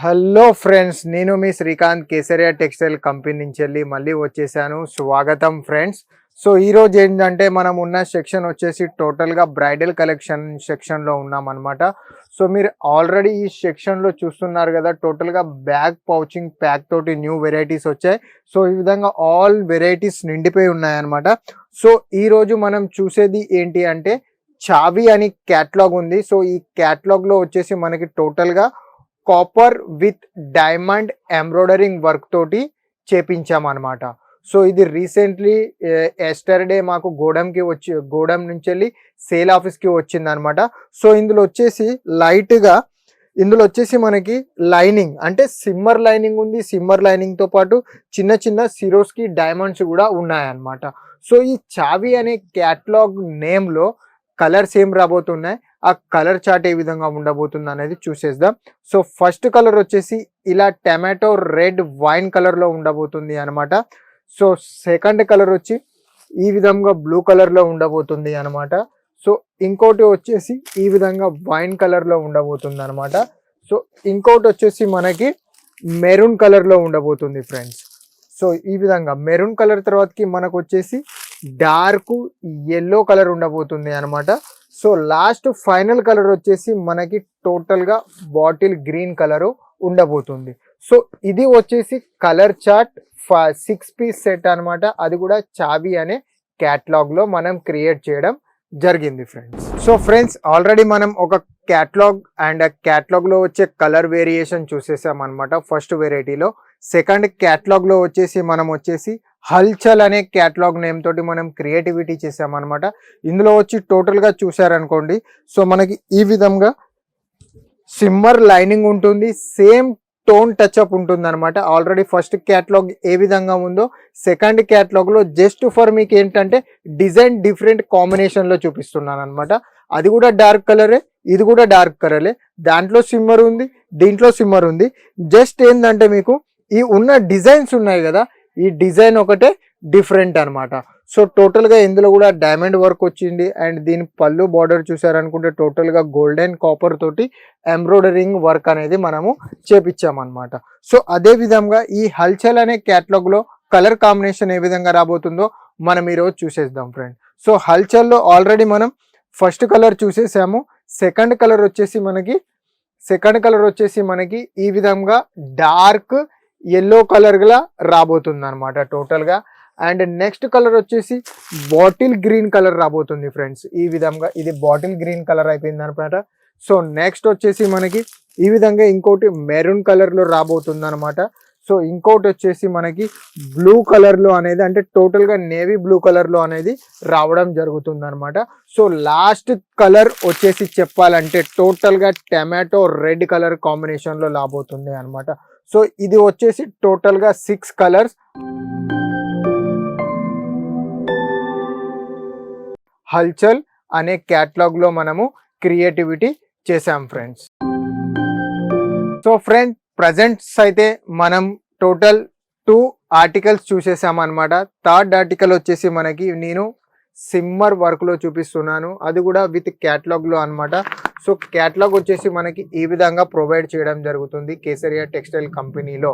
Hello friends నేను మీ Srikanth Kesariya textile company నుంచి వెళ్ళి మళ్ళీ వచ్చేసాను. స్వాగతం ఫ్రెండ్స్. సో ఈ రోజు ఏంటంటే మనం ఉన్న సెక్షన్ వచ్చేసి టోటల్గా బ్రైడల్ కలెక్షన్ సెక్షన్లో ఉన్నాం అనమాట సో మీరు ఆల్రెడీ ఈ సెక్షన్లో చూస్తున్నారు కదా టోటల్గా బ్యాగ్ పౌచింగ్ ప్యాక్ తోటి న్యూ వెరైటీస్ వచ్చాయి. సో ఈ విధంగా ఆల్ వెరైటీస్ నిండిపోయి ఉన్నాయన్నమాట సో ఈరోజు మనం చూసేది ఏంటి అంటే చావి అని క్యాట్లాగ్ ఉంది. సో ఈ క్యాట్లాగ్లో వచ్చేసి మనకి టోటల్గా copper with diamond embroidering work తోటి చేపించామన్నమాట. సో ఇది రీసెంట్లీ ఎస్టర్డే మాకు గోడంకి వచ్చి గోడం నుంచి వెళ్ళి సేల్ ఆఫీస్కి వచ్చిందనమాట సో ఇందులో వచ్చేసి లైట్గా ఇందులో వచ్చేసి మనకి లైనింగ్ అంటే సిమ్మర్ లైనింగ్ ఉంది సిమ్మర్ లైనింగ్తో పాటు చిన్న చిన్న సిరోస్కి డైమండ్స్ కూడా ఉన్నాయన్నమాట. సో ఈ చావి అనే క్యాట్లాగ్ నేమ్లో కలర్స్ ఏం రాబోతున్నాయి? ఆ కలర్ చాట్ ఏ విధంగా ఉండబోతుంది అనేది చూసేద్దాం. సో ఫస్ట్ కలర్ వచ్చేసి ఇలా టమాటో రెడ్ వైన్ కలర్లో ఉండబోతుంది అనమాట సో సెకండ్ కలర్ వచ్చి ఈ విధంగా బ్లూ కలర్లో ఉండబోతుంది అనమాట సో ఇంకోటి వచ్చేసి ఈ విధంగా వైన్ కలర్లో ఉండబోతుంది అనమాట సో ఇంకోటి వచ్చేసి మనకి మెరూన్ కలర్లో ఉండబోతుంది ఫ్రెండ్స్. సో ఈ విధంగా మెరూన్ కలర్ తర్వాతకి మనకు వచ్చేసి డార్క్ ఎల్లో కలర్ ఉండబోతుంది అనమాట సో లాస్ట్ ఫైనల్ కలర్ వచ్చేసి మనకి టోటల్గా బాటిల్ గ్రీన్ కలరు ఉండబోతుంది. సో ఇది వచ్చేసి colour chart six piece set అనమాట అది కూడా చాబీ అనే క్యాట్లాగ్లో మనం క్రియేట్ చేయడం జరిగింది ఫ్రెండ్స్ సో ఫ్రెండ్స్ ఆల్రెడీ మనం ఒక క్యాట్లాగ్ అండ్ క్యాట్లాగ్లో వచ్చే కలర్ వేరియేషన్ చూసేసాం అనమాట ఫస్ట్ వెరైటీలో సెకండ్ క్యాట్లాగ్లో వచ్చేసి మనం వచ్చేసి హల్చల్ అనే క్యాటలాగ్ నేమ్ తోటి మనం క్రియేటివిటీ చేసామన్నమాట. ఇందులో వచ్చి టోటల్గా చూసారనుకోండి సో మనకి ఈ విధంగా సిమ్మర్ లైనింగ్ ఉంటుంది. సేమ్ టోన్ టచ్ అప్ ఉంటుంది అనమాట ఆల్రెడీ ఫస్ట్ క్యాటలాగ్ ఏ విధంగా ఉందో సెకండ్ క్యాటలాగ్లో జస్ట్ ఫర్ మీకు ఏంటంటే డిజైన్ డిఫరెంట్ కాంబినేషన్లో చూపిస్తున్నాను అనమాట అది కూడా డార్క్ కలరే ఇది కూడా డార్క్ కలరే దాంట్లో సిమ్మర్ ఉంది దీంట్లో సిమ్మర్ ఉంది. జస్ట్ ఏంటంటే మీకు ఈ ఉన్న డిజైన్స్ ఉన్నాయి కదా ఈ డిజైన్ ఒకటే డిఫరెంట్ అనమాట సో టోటల్గా ఇందులో కూడా డైమండ్ వర్క్ వచ్చింది. అండ్ దీని పళ్ళు బార్డర్ చూసారనుకుంటే టోటల్గా గోల్డెన్ కాపర్ తోటి ఎంబ్రాయిడరింగ్ వర్క్ అనేది మనము చేపించామన్నమాట. సో అదే విధంగా ఈ హల్చల్ అనే క్యాటలాగ్లో కలర్ కాంబినేషన్ ఏ విధంగా రాబోతుందో మనం ఈరోజు చూసేద్దాం ఫ్రెండ్. సో హల్చల్లో ఆల్రెడీ మనం ఫస్ట్ కలర్ చూసేసాము. సెకండ్ కలర్ వచ్చేసి మనకి సెకండ్ కలర్ వచ్చేసి మనకి ఈ విధంగా డార్క్ ఎల్లో కలర్గా రాబోతుంది అనమాట టోటల్గా. అండ్ నెక్స్ట్ కలర్ వచ్చేసి బాటిల్ గ్రీన్ కలర్ రాబోతుంది ఫ్రెండ్స్ ఈ విధంగా ఇది బాటిల్ గ్రీన్ కలర్ అయిపోయింది అనమాట సో నెక్స్ట్ వచ్చేసి మనకి ఈ విధంగా ఇంకోటి మెరూన్ కలర్లో రాబోతుంది అనమాట సో ఇంకోటి వచ్చేసి మనకి బ్లూ కలర్లో అనేది అంటే టోటల్గా నేవీ బ్లూ కలర్లో అనేది రావడం జరుగుతుంది అనమాట సో లాస్ట్ కలర్ వచ్చేసి చెప్పాలంటే టోటల్గా టమాటో రెడ్ కలర్ కాంబినేషన్లో రాబోతుంది అనమాట సో ఇది వచ్చేసి టోటల్గా సిక్స్ కలర్స్ హల్చల్ అనే క్యాట్లాగ్లో మనము క్రియేటివిటీ చేసాం ఫ్రెండ్స్ సో ఫ్రెండ్ ప్రజెంట్స్ అయితే మనం టోటల్ టూ ఆర్టికల్స్ చూసేసాం అనమాట థర్డ్ ఆర్టికల్ వచ్చేసి మనకి నేను సిమ్మర్ వర్క్లో చూపిస్తున్నాను. అది కూడా విత్ క్యాట్లాగ్లో అనమాట సో క్యాట్లాగ్ వచ్చేసి మనకి ఈ విధంగా ప్రొవైడ్ చేయడం జరుగుతుంది కేసరియా టెక్స్టైల్ కంపెనీలో.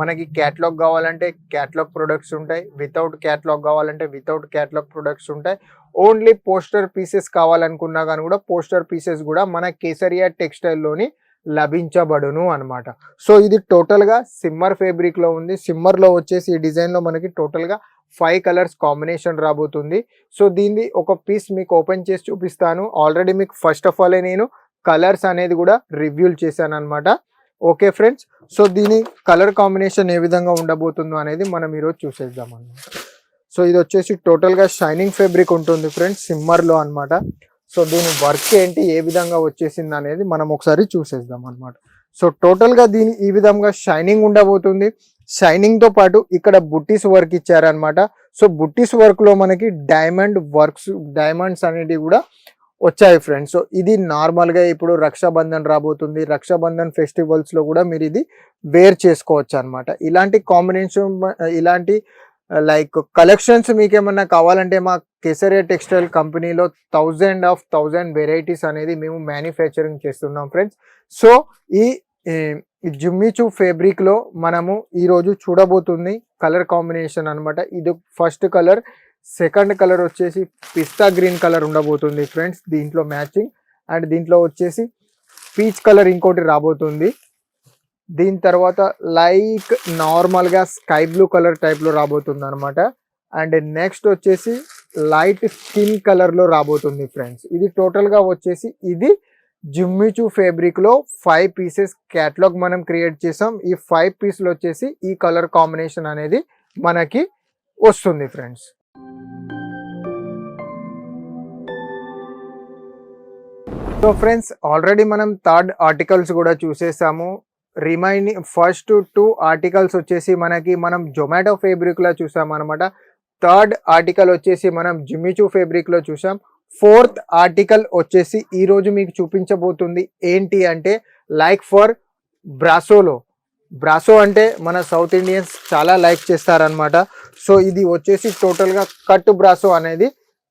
మనకి క్యాట్లాగ్ కావాలంటే క్యాట్లాగ్ ప్రొడక్ట్స్ ఉంటాయి. వితౌట్ క్యాట్లాగ్ కావాలంటే వితౌట్ క్యాట్లాగ్ ప్రొడక్ట్స్ ఉంటాయి. ఓన్లీ పోస్టర్ పీసెస్ కావాలనుకున్నా కానీ కూడా పోస్టర్ పీసెస్ కూడా మన కేసరియా టెక్స్టైల్లోని లభించబడును అనమాట సో ఇది టోటల్గా సిమ్మర్ ఫేబ్రిక్లో ఉంది. సిమ్మర్లో వచ్చేసి ఈ డిజైన్లో మనకి టోటల్గా ఫైవ్ కలర్స్ కాంబినేషన్ రాబోతుంది. సో దీన్ని ఒక పీస్ మీకు ఓపెన్ చేసి చూపిస్తాను. ఆల్రెడీ మీకు ఫస్ట్ ఆఫ్ ఆల్ నేను కలర్స్ అనేది కూడా రివ్యూల్ చేశాను అనమాట ఓకే ఫ్రెండ్స్? సో దీని కలర్ కాంబినేషన్ ఏ విధంగా ఉండబోతుందో అనేది మనం ఈరోజు చూసేద్దాం అనమాట సో ఇది వచ్చేసి టోటల్గా షైనింగ్ ఫేబ్రిక్ ఉంటుంది ఫ్రెండ్స్ సిమ్మర్లో అనమాట సో దీని వర్క్ ఏంటి ఏ విధంగా వచ్చేసింది అనేది మనం ఒకసారి చూసేద్దాం అనమాట సో టోటల్గా దీని ఈ విధంగా షైనింగ్ ఉండబోతుంది. షైనింగ్తో పాటు ఇక్కడ బుట్టీస్ వర్క్ ఇచ్చారనమాట సో బుట్టీస్ వర్క్లో మనకి డైమండ్ వర్క్స్ డైమండ్స్ అనేటివి కూడా వచ్చాయి ఫ్రెండ్స్ సో ఇది నార్మల్గా ఇప్పుడు రక్షాబంధన్ రాబోతుంది. రక్షాబంధన్ ఫెస్టివల్స్లో కూడా మీరు ఇది వేర్ చేసుకోవచ్చు అనమాట ఇలాంటి కాంబినేషన్ ఇలాంటి లైక్ కలెక్షన్స్ మీకు ఏమన్నా కావాలంటే మా కేసరియా టెక్స్టైల్ కంపెనీలో థౌజండ్ ఆఫ్ థౌజండ్ వెరైటీస్ అనేది మేము మ్యానుఫ్యాక్చరింగ్ చేస్తున్నాం ఫ్రెండ్స్ సో ఈ ఈ జుమ్మిచు ఫేబ్రిక్లో మనము ఈరోజు చూడబోతుంది కలర్ కాంబినేషన్ అనమాట ఇది ఫస్ట్ కలర్ సెకండ్ కలర్ వచ్చేసి పిస్తా గ్రీన్ కలర్ ఉండబోతుంది ఫ్రెండ్స్ దీంట్లో మ్యాచింగ్ అండ్ దీంట్లో వచ్చేసి పీచ్ కలర్ ఇంకోటి రాబోతుంది. దీని తర్వాత లైక్ నార్మల్గా స్కై బ్లూ కలర్ టైప్లో రాబోతుంది అనమాట అండ్ నెక్స్ట్ వచ్చేసి లైట్ స్కిన్ కలర్లో రాబోతుంది ఫ్రెండ్స్ ఇది టోటల్గా వచ్చేసి ఇది జిమ్మిచు ఫ్యాబ్రిక్లో ఫైవ్ పీసెస్ క్యాట్లాగ్ మనం క్రియేట్ చేసాం. ఈ ఫైవ్ పీస్లో వచ్చేసి ఈ కలర్ కాంబినేషన్ అనేది మనకి వస్తుంది ఫ్రెండ్స్ సో ఫ్రెండ్స్ ఆల్రెడీ మనం థర్డ్ ఆర్టికల్స్ కూడా చూసేసాము. రిమైనింగ్ ఫస్ట్ టూ ఆర్టికల్స్ వచ్చేసి మనకి మనం జొమాటో ఫేబ్రిక్లో చూసాం అనమాట థర్డ్ ఆర్టికల్ వచ్చేసి మనం జిమ్మిచూ ఫేబ్రిక్లో చూసాం. ఫోర్త్ ఆర్టికల్ వచ్చేసి ఈరోజు మీకు చూపించబోతుంది. ఏంటి అంటే లైక్ ఫర్ బ్రాసోలో. బ్రాసో అంటే మన సౌత్ ఇండియన్స్ చాలా లైక్ చేస్తారనమాట సో ఇది వచ్చేసి టోటల్గా కట్ బ్రాసో అనేది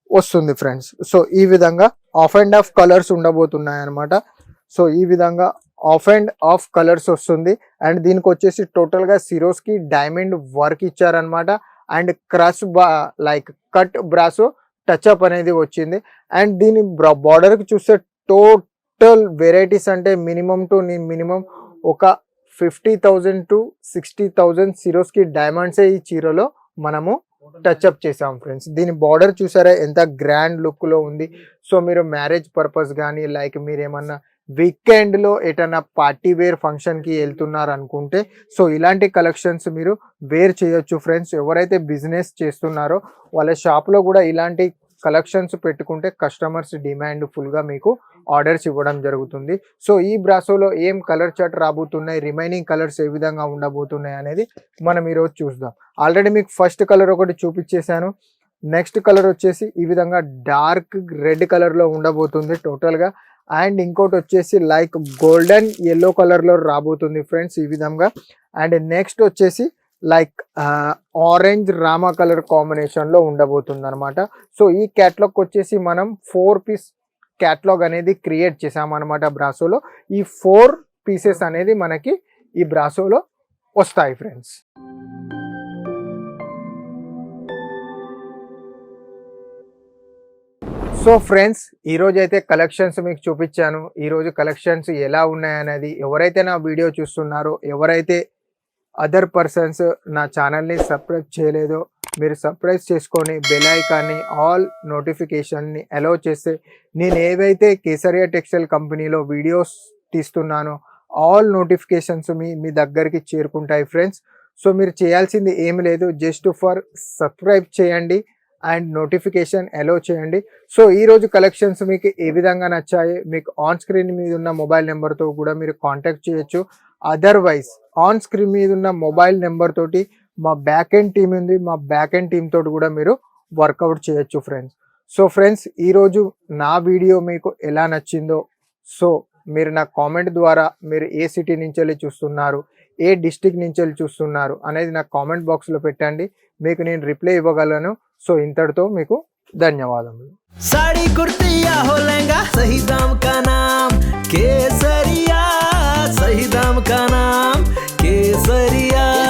వస్తుంది ఫ్రెండ్స్. సో ఈ విధంగా ఆఫ్ అండ్ ఆఫ్ కలర్స్ ఉండబోతున్నాయి అనమాట సో ఈ విధంగా ఆఫ్ అండ్ ఆఫ్ కలర్స్ వస్తుంది. అండ్ దీనికి వచ్చేసి టోటల్గా సిరోస్కి డైమండ్ వర్క్ ఇచ్చారనమాట అండ్ క్రష్ బా like cut brasso touch up అనేది వచ్చింది. అండ్ దీని బార్డర్కి చూస్తే టోటల్ వెరైటీస్ అంటే మినిమం టు మినిమం ఒక fifty thousand to sixty thousand Swarovski డైమండ్సే ఈ చీరలో మనము టచ్అప్ చేసాం ఫ్రెండ్స్. దీని బార్డర్ చూసారా? ఎంత గ్రాండ్ లుక్లో ఉంది. సో మీరు మ్యారేజ్ పర్పస్ కానీ లైక్ మీరు ఏమన్నా వీకెండ్లో ఎటన్నా పార్టీ వేర్ ఫంక్షన్కి వెళ్తున్నారు అనుకుంటే సో ఇలాంటి కలెక్షన్స్ మీరు వేర్ చేయొచ్చు ఫ్రెండ్స్. ఎవరైతే బిజినెస్ చేస్తున్నారో వాళ్ళ షాప్లో కూడా ఇలాంటి కలెక్షన్స్ పెట్టుకుంటే కస్టమర్స్ డిమాండ్ ఫుల్గా మీకు ఆర్డర్స్ ఇవ్వడం జరుగుతుంది. సో ఈ బ్రాసోలో ఏం కలర్ చార్ట్ రాబోతున్నాయి రిమైనింగ్ కలర్స్ ఏ విధంగా ఉండబోతున్నాయి అనేది మనం ఈరోజు చూద్దాం. ఆల్రెడీ మీకు ఫస్ట్ కలర్ ఒకటి చూపించేశాను. నెక్స్ట్ కలర్ వచ్చేసి ఈ విధంగా డార్క్ రెడ్ కలర్లో ఉండబోతుంది టోటల్గా. అండ్ ఇంకోటి వచ్చేసి లైక్ గోల్డెన్ ఎల్లో కలర్లో రాబోతుంది ఫ్రెండ్స్ ఈ విధంగా. అండ్ నెక్స్ట్ వచ్చేసి లైక్ ఆరెంజ్ రామా కలర్ కాంబినేషన్లో ఉండబోతుంది అనమాట సో ఈ క్యాట్లాగ్ వచ్చేసి మనం ఫోర్ పీస్ క్యాట్లాగ్ అనేది క్రియేట్ చేసామన్నమాట బ్రాసోలో. ఈ ఫోర్ పీసెస్ అనేది మనకి ఈ బ్రాసోలో వస్తాయి ఫ్రెండ్స్. సో ఫ్రెండ్స్ ఈరోజు అయితే కలెక్షన్స్ మీకు చూపించాను. ఈరోజు కలెక్షన్స్ ఎలా ఉన్నాయనేది ఎవరైతే నా వీడియో చూస్తున్నారో ఎవరైతే అదర్ పర్సన్స్ నా ఛానల్ని సబ్స్క్రైబ్ చేయలేదో మీరు సబ్స్క్రైబ్ చేసుకొని బెల్ ఐకాన్ని ఆల్ నోటిఫికేషన్ని అలౌ చేస్తే నేను ఏవైతే కేసరియా టెక్స్టైల్ కంపెనీలో వీడియోస్ తీస్తున్నానో ఆల్ నోటిఫికేషన్స్ మీ మీ దగ్గరికి చేరుకుంటాయి ఫ్రెండ్స్. సో మీరు చేయాల్సింది ఏమి లేదు జస్ట్ ఫర్ సబ్స్క్రైబ్ చేయండి. అండ్ నోటిఫికేషన్ అలో చేయండి. సో ఈరోజు కలెక్షన్స్ మీకు ఏ విధంగా నచ్చాయి? మీకు ఆన్ స్క్రీన్ మీద ఉన్న మొబైల్ నెంబర్తో కూడా మీరు కాంటాక్ట్ చేయొచ్చు. అదర్వైజ్ ఆన్ స్క్రీన్ మీద ఉన్న మొబైల్ నెంబర్ తోటి మా బ్యాక్ ఎండ్ టీమ్ ఉంది. మా బ్యాక్ ఎండ్ టీమ్ తోటి కూడా మీరు వర్కౌట్ చేయొచ్చు ఫ్రెండ్స్ సో ఫ్రెండ్స్ ఈరోజు నా వీడియో మీకు ఎలా నచ్చిందో సో మీరు నా కామెంట్ ద్వారా మీరు ఏ సిటీ నుంచి వెళ్ళి చూస్తున్నారు ఏ డిస్టిక్ నుంచి వెళ్ళి చూస్తున్నారు అనేది నాకు కామెంట్ బాక్స్లో పెట్టండి. మీకు నేను రిప్లై ఇవ్వగలను. సో ఇంతటితో మీకు ధన్యవాదములు. సాడీ కుర్తి హో లెంగా సహీ దామ్ కా కేసరియా సహీ దామ్ కా కేసరియా